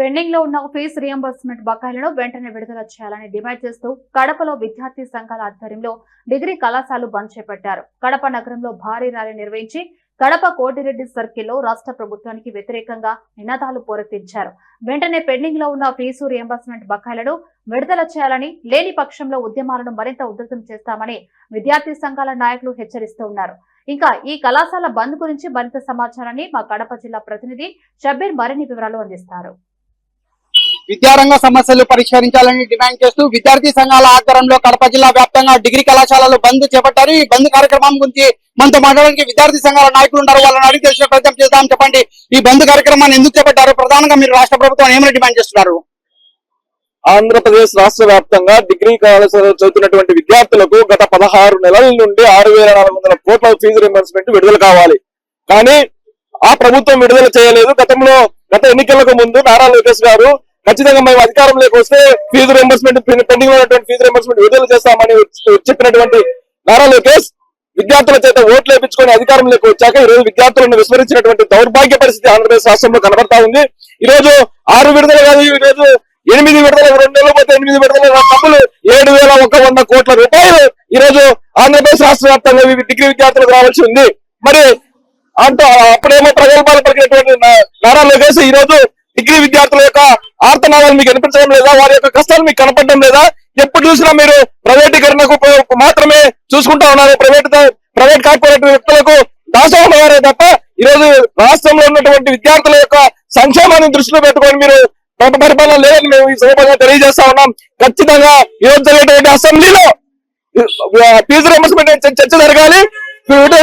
పెండింగ్లో ఉన్న fee reimbursement బకాయిలను వెంటనే విడుదల చేయాలని డిమాండ్ చేస్తూ కడపలో విద్యార్థి సంఘాల ఆధ్వర్యంలో డిగ్రీ కళాశాలలు బంద్ చేపట్టారు. కడప నగరంలో భారీ ర్యాలీ నిర్వహించి కడప కోటిరెడ్డి సర్కిల్లో రాష్ట్ర ప్రభుత్వానికి వ్యతిరేకంగా నినాదాలు పోరెత్తించారు వెంటనే పెండింగ్లో ఉన్న ఫీజు రియంబర్స్మెంట్ బకాయిలను విడుదల చేయాలని లేని పక్షంలో ఉద్యమాలను మరింత ఉధృతం చేస్తామని విద్యార్థి సంఘాల నాయకులు హెచ్చరిస్తూ ఉన్నారు. ఇంకా ఈ కళాశాల బంద్ గురించి మరింత సమాచారాన్ని మా కడప జిల్లా ప్రతినిధి షబ్బీర్ మరిన్ని వివరాలు అందిస్తారు. విద్యారంగ సమస్యలు పరిష్కరించాలని డిమాండ్ చేస్తూ విద్యార్థి సంఘాల ఆధ్వర్యంలో కడప జిల్లా వ్యాప్తంగా డిగ్రీ కళాశాలలు బంద్ చేపట్టారు. ఈ బంద్ కార్యక్రమం గురించి మనతో మాట్లాడడానికి విద్యార్థి సంఘాల నాయకులు ఉన్నారు. వాళ్ళని అడిగి తెలిసిన ప్రయత్నం చేద్దాం చెప్పండి. ఈ బంద్ కార్యక్రమాన్ని ఎందుకు చేపట్టారు? ప్రధానంగా మీరు రాష్ట్ర ప్రభుత్వం ఏమైనా డిమాండ్ చేస్తున్నారు? ఆంధ్రప్రదేశ్ రాష్ట్ర వ్యాప్తంగా డిగ్రీ కళాశాలలో చదువుతున్నటువంటి విద్యార్థులకు గత పదహారు నెలల నుండి ఆరు వేల నాలుగు వందల కోట్ల ఫీజు రింబర్స్మెంట్ విడుదల కావాలి. కానీ ఆ ప్రభుత్వం విడుదల చేయలేదు. గతంలో గత ఎన్నికలకు ముందు నారా లోకేష్ గారు ఖచ్చితంగా మేము అధికారంలోకి వస్తే ఫీజు రింబర్స్మెంట్ పెండింగ్ ఉన్నటువంటి ఫీజు రింబర్స్మెంట్ విడుదల చేస్తామని చెప్పినటువంటి నారా లోకేష్ విద్యార్థుల చేత ఓట్లు వేపించుకొని అధికారంలోకి వచ్చాక ఈ రోజు విద్యార్థులను విస్మరించినటువంటి దౌర్భాగ్య పరిస్థితి ఆంధ్రప్రదేశ్ రాష్ట్రంలో కనబడతా ఉంది. ఈ రోజు ఆరు విడుదల కాదు ఈ రోజు ఎనిమిది విడుదల రెండు వేల పోతే ఎనిమిది విడుదల డబ్బులు ఏడు వేల ఒక వంద కోట్ల రూపాయలు ఈ రోజు ఆంధ్రప్రదేశ్ రాష్ట్ర వ్యాప్తంగా డిగ్రీ విద్యార్థులకు రావాల్సి ఉంది. మరి అంటూ అప్పుడేమో ప్రగల్భాలు పలికినటువంటి నారా లోకేష్ ఈ రోజు డిగ్రీ విద్యార్థుల యొక్క ఆర్తనాదాలు మీకు కనిపించడం లేదా? వారి యొక్క కష్టాలు మీకు కనపడడం లేదా? ఎప్పుడు చూసినా మీరు ప్రైవేటీకరణకు మాత్రమే చూసుకుంటా ఉన్నారు. ప్రైవేట్ ప్రైవేట్ కార్పొరేట్ వ్యక్తులకు దాసోహమయ్యారే తప్ప ఈ రోజు రాష్ట్రంలో ఉన్నటువంటి విద్యార్థుల యొక్క సంక్షేమాన్ని దృష్టిలో పెట్టుకొని మీరు పరిపాలన లేదని మేము ఈ సందర్భంగా తెలియజేస్తా ఉన్నాం. ఖచ్చితంగా ఈ రోజు జరిగేటువంటి అసెంబ్లీలో ఫీజు రియంబర్స్మెంట్ చర్చ జరగాలి.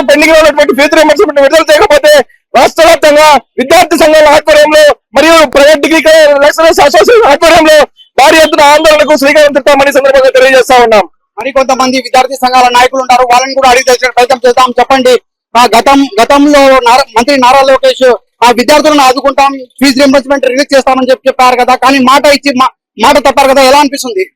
పెండింగ్లో ఉన్నటువంటి ఫీజు రియంబర్స్మెంట్ విడుదల చేయకపోతే రాష్ట్ర వ్యాప్తంగా విద్యార్థి సంఘాల ఆధ్వర్యంలో మరియు ప్రైవేట్ డిగ్రీ లెక్చరర్స్ అసోసియేషన్ ఆధ్వర్యంలో భారీ ఎత్తున ఆందోళనకు శ్రీకారం చుట్టామని ఈ సందర్భంగా తెలియజేస్తా ఉన్నాం. మరి కొంతమంది విద్యార్థి సంఘాల నాయకులు ఉంటారు. వాళ్ళని కూడా అడిగి తెలిసిన ప్రయత్నం చేద్దాం. చెప్పండి. ఆ గతం గతంలో నారా- మంత్రి నారా లోకేష్ ఆ విద్యార్థులను ఆదుకుంటాం. ఫీజు రింబర్స్మెంట్ రిలీజ్ చేస్తామని చెప్పి చెప్పారు కదా. కానీ మాట ఇచ్చి మా- మాట తప్పారు కదా. ఎలా అనిపిస్తుంది?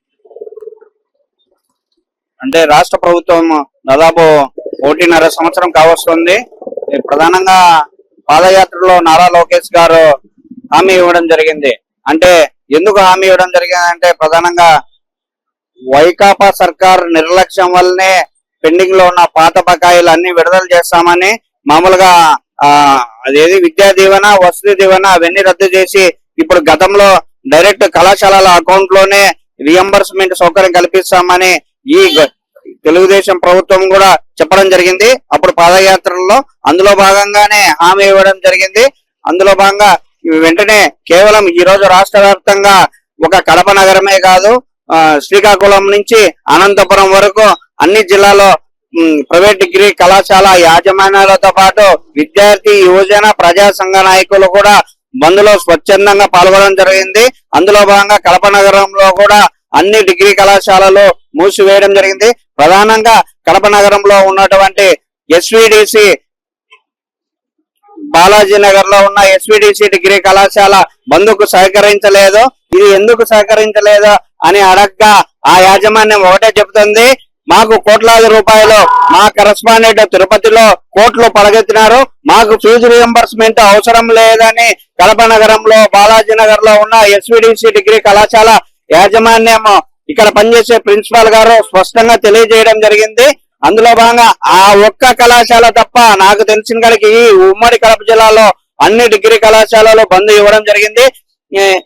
అంటే రాష్ట్ర ప్రభుత్వం దాదాపు ఒకటిన్నర సంవత్సరం కావస్తుంది. ప్రధానంగా పాదయాత్రలో నారా లోకేష్ గారు హామీ ఇవ్వడం జరిగింది. అంటే ఎందుకు హామీ ఇవ్వడం జరిగింది అంటే ప్రధానంగా వైకాపా సర్కార్ నిర్లక్ష్యం వల్లనే పెండింగ్లో ఉన్న పాత బకాయిలు అన్ని విడుదల చేస్తామని మామూలుగా ఆ అదేది విద్యా దీవెన వసతి దీవెన అవన్నీ రద్దు చేసి ఇప్పుడు గతంలో డైరెక్ట్ కళాశాలల అకౌంట్లోనే రియంబర్స్మెంట్ సౌకర్యం కల్పిస్తామని ఈ గ- తెలుగుదేశం ప్రభుత్వం కూడా చెప్పడం జరిగింది. అప్పుడు పాదయాత్రలో అందులో భాగంగానే హామీ ఇవ్వడం జరిగింది. అందులో భాగంగా వెంటనే కేవలం ఈ రోజు రాష్ట్ర వ్యాప్తంగా ఒక కడప నగరమే కాదు శ్రీకాకుళం నుంచి అనంతపురం వరకు అన్ని జిల్లాలో ప్రైవేట్ డిగ్రీ కళాశాల యాజమాన్యాలతో పాటు విద్యార్థి యువజన ప్రజా సంఘ నాయకులు కూడా బంద్లో స్వచ్ఛందంగా పాల్గొనడం జరిగింది. అందులో భాగంగా కడప నగరంలో కూడా అన్ని డిగ్రీ కళాశాలలు మూసివేయడం జరిగింది. ప్రధానంగా కడప నగరంలో ఉన్నటువంటి ఎస్విడిసి బాలాజీ నగర్లో ఉన్న ఎస్విడిసి డిగ్రీ కళాశాల బంధుకు సహకరించలేదు. ఇది ఎందుకు సహకరించలేదు అని అడగ్గా ఆ యాజమాన్యం ఒకటే చెబుతుంది. మాకు కోట్లాది రూపాయలు మా కరస్పాండెంట్ తిరుపతిలో కోట్లు పడగెత్తినారు. మాకు ఫీజు రియంబర్స్మెంట్ అవసరం లేదని కడప నగరంలో బాలాజీ నగర్లో ఉన్న ఎస్విడిసి డిగ్రీ కళాశాల యాజమాన్యం ఇక్కడ పనిచేసే ప్రిన్సిపాల్ గారు స్పష్టంగా తెలియజేయడం జరిగింది. అందులో భాగంగా ఆ ఒక్క కళాశాల తప్ప నాకు తెలిసిన కాడికి ఈ ఉమ్మడి కడప జిల్లాలో అన్ని డిగ్రీ కళాశాలలో బంద్ ఇవ్వడం జరిగింది. ఈ-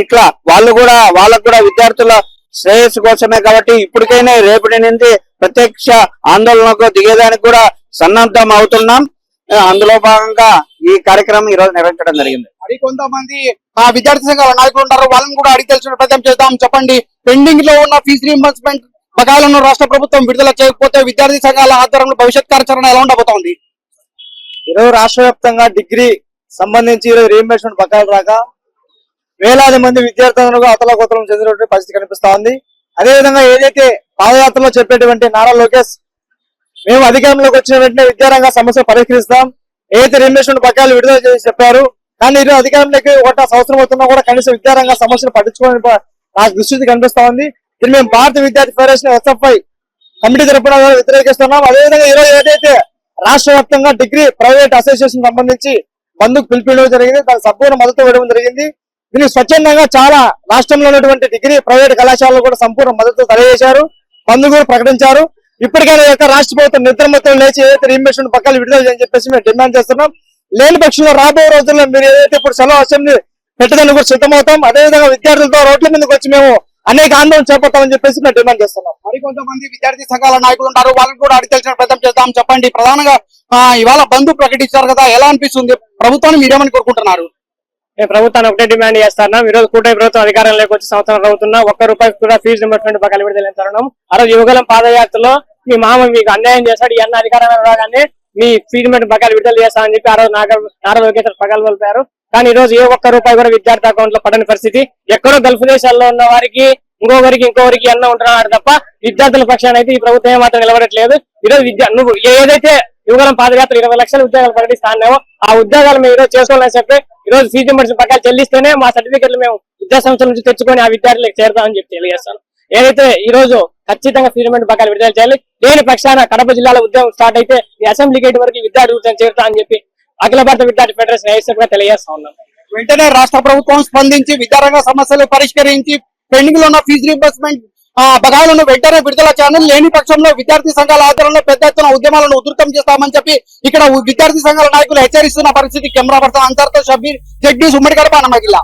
ఇట్లా వాళ్ళు కూడా వాళ్ళకు కూడా విద్యార్థుల శ్రేయస్సు కోసమే కాబట్టి ఇప్పటికైనా రేపటి నుంచి ప్రత్యక్ష ఆందోళనకు దిగేదానికి కూడా సన్నద్ధం అవుతున్నాం. అందులో భాగంగా ఈ కార్యక్రమం ఈ రోజు నిర్వహించడం జరిగింది. మరి కొంతమంది ఆ విద్యార్థి సంఘాల నాయకులు ఉంటారు. వాళ్ళని కూడా అడిగి తెలిసిన ప్రయత్నం చేద్దాం. చెప్పండి. పెండింగ్లో ఉన్న ఫీజు రీఎంబర్స్మెంట్ బకాయిలను రాష్ట్ర ప్రభుత్వం విడుదల చేయకపోతే విద్యార్థి సంఘాల ఆధ్వర్యంలో భవిష్యత్ కార్యాచరణ ఎలా ఉండబోతోంది? ఈరోజు రాష్ట్ర వ్యాప్తంగా డిగ్రీ సంబంధించి ఈరోజు రీఎంబర్స్మెంట్ బకాయిలు రాక వేలాది మంది విద్యార్థులకు అతలకొతలం చెందినటువంటి పరిస్థితి కనిపిస్తా ఉంది. అదేవిధంగా ఏదైతే పాదయాత్రలో చెప్పేటువంటి నారా లోకేష్ మేము అధికారంలోకి వచ్చిన వెంటనే విద్యారంగ సమస్య పరిష్కరిస్తాం. ఏదైతే రీఎంబర్స్మెంట్ బకాయిలు విడుదల చేసి చెప్పారు కానీ ఈరోజు అధికారంలోకి ఒకట సంవత్సరం అవుతున్నా కూడా కనీసం విద్యారంగ సమస్యలు పట్టించుకోవాలని నాకు దుస్థితి కనిపిస్తా ఉంది. దీన్ని మేము భారత విద్యార్థి ఫెడరేషన్ ఎస్ఎఫ్ఐ కమిటీ తరఫున వ్యతిరేకిస్తున్నాం. అదేవిధంగా ఈరోజు ఏదైతే రాష్ట్ర వ్యాప్తంగా డిగ్రీ ప్రైవేట్ అసోసియేషన్ సంబంధించి బంధుకు పిలిపించడం జరిగింది. దానికి సంపూర్ణ మద్దతు ఇవ్వడం జరిగింది. దీనికి స్వచ్ఛందంగా చాలా రాష్ట్రంలో ఉన్నటువంటి డిగ్రీ ప్రైవేట్ కళాశాలలు కూడా సంపూర్ణ మద్దతు తెలియజేశారు. బంధు కూడా ప్రకటించారు. ఇప్పటికైనా యొక్క రాష్ట్ర ప్రభుత్వం నిద్ర మొత్తం లేచి ఏదైతే రీఇన్వెస్ట్మెంట్ పక్కన విడుదల చేయని చెప్పేసి మేము డిమాండ్ చేస్తున్నాం. లేని పక్షంలో రాబోయే రోజుల్లో మీరు ఏదైతే ఇప్పుడు సెలవు అసెంబ్లీ పెట్టడానికి కూడా సిద్ధమవుతాం. అదేవిధంగా విద్యార్థులతో రోడ్ల మీదకి వచ్చి మేము అనేక ఆందోళన చేపడతామని చెప్పేసి మేము డిమాండ్ చేస్తున్నాం. మరి కొంతమంది విద్యార్థి సంఘాల నాయకులు ఉంటారు. వాళ్ళని కూడా అడిగి తెలిసిన ప్రయత్నం చేద్దాం చెప్పండి. ప్రధానంగా ఇవాళ బంధు ప్రకటించారు కదా. ఎలా అనిపిస్తుంది? ప్రభుత్వాన్ని మీరేమని కోరుకుంటున్నారు? మేము ప్రభుత్వాన్ని ఒకటే డిమాండ్ చేస్తున్నాం ఈ రోజు కూటమి ప్రభుత్వం అధికారంలోకి వచ్చి సంవత్సరం అవుతున్నా. ఒక్క రూపాయి కూడా ఫీజు రిమర్స్మెంట్ విడుదల తరుణం. ఆ రోజు యువగలం పాదయాత్రలో మీ మామ మీకు అన్యాయం చేశాడు. ఈ అన్న అధికారంలో రాగానే మీ ఫీడ్మెంట్ రిమర్ట్ విడుదల చేస్తామని చెప్పి ఆ రోజు నాగ నారా లోకేశ్వర పగలు పలిపారు కానీ ఈ రోజు ఏ ఒక్క రూపాయి కూడా విద్యార్థి అకౌంట్లో పడని పరిస్థితి. ఎక్కడో గల్ఫ్ దేశాల్లో ఉన్న వారికి ఇంకొకరికి ఇంకొకరికి అన్న ఉంటున్నారు తప్ప విద్యార్థుల పక్షాన అయితే ఈ ప్రభుత్వం ఏమాత్రం నిలబడట్లేదు. ఈ రోజు విద్య నువ్వు ఏదైతే యువగలం పాదయాత్ర ఇరవై లక్షల ఉద్యోగాలు ప్రకటిస్తానేమో ఆ ఉద్యోగాలు మేము ఈరోజు చేసుకోవాలని చెప్పి ఈ రోజు ఫీజు రిమర్స్ పక్కన చెల్లిస్తేనే మా సర్టిఫికెట్లు మేము విద్యా సంస్థల నుంచి తెచ్చుకొని ఆ విద్యార్థులకు చేరుతామని చెప్పి తెలియజేస్తాను. ఏదైతే ఈ రోజు ఖచ్చితంగా ఫీజు రిమర్స్ విడుదల చేయాలి లేని పక్షాన కడప జిల్లాలో ఉద్యోగం స్టార్ట్ అయితే ఈ అసెంబ్లీ గేట్ వరకు విద్యార్థి ఉద్యోగం చేరుతా అని చెప్పి అఖిల భారత విద్యార్థి ఫెడరేషన్ ఐఎస్ఎఫ్గా తెలియజేస్తా ఉన్నాం. వెంటనే రాష్ట్ర ప్రభుత్వం స్పందించి విద్యారంగ సమస్యలు పరిష్కరించి పెండింగ్లో ఉన్న ఫీజు రీంబర్స్మెంట్ బకాయిలను వెంటనే విడుదల చేయాలని లేని పక్షంలో విద్యార్థి సంఘాల ఆధ్వర్యంలో పెద్ద ఎత్తున ఉద్యమాలను ఉధృతం చేస్తామని చెప్పి ఇక్కడ విద్యార్థి సంఘాల నాయకులు హెచ్చరిస్తున్న పరిస్థితి కెమెరా పర్సన్ అంతర్తో షబీర్ జగ్డీస్ ఉమ్మడి కడప అన్నమగిల్ల